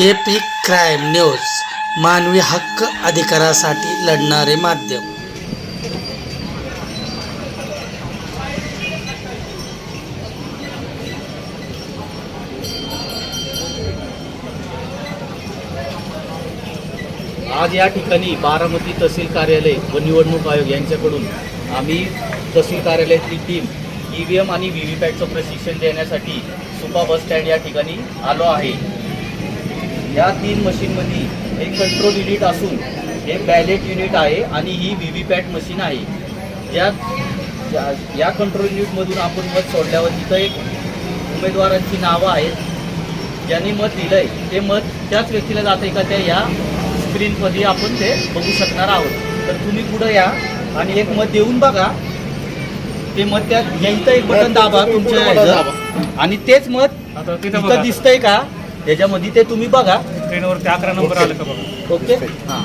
AP crime news मानवी हक्क अधिकारासाठी लढणारे माध्यम. आज या ठिकाणी बारामती तहसील कार्यालय व निवडणूक आयोग यांच्याकडून आम्ही तहसील कार्यालयातली टीम ई व्ही एम आणि व्ही व्ही पॅटचं प्रशिक्षण देण्यासाठी सुपा बस स्टँड या ठिकाणी आलो आहे. या तीन मशीनमध्ये एक कंट्रोल युनिट असून हे बॅलेट युनिट आहे आणि ही व्ही व्ही पॅट मशीन आहे. या या- कंट्रोल युनिटमधून आपण मत सोडल्यावर तिथं एक उमेदवारांची नावं आहेत. ज्यांनी मत दिलंय ते मत त्याच व्यक्तीला जाते का त्या या स्क्रीनमध्ये आपण ते बघू शकणार आहोत. तर तुम्ही पुढे या आणि एक मत देऊन बघा. ते मत त्या घ्यायचं एक बटन दाबा तुमच्या. आणि तेच मत तिथं दिसतंय का? त्याच्यामध्ये ते तुम्ही बघा. स्क्रीनवरती अकरा नंबर आलं का बघा? ओके हां.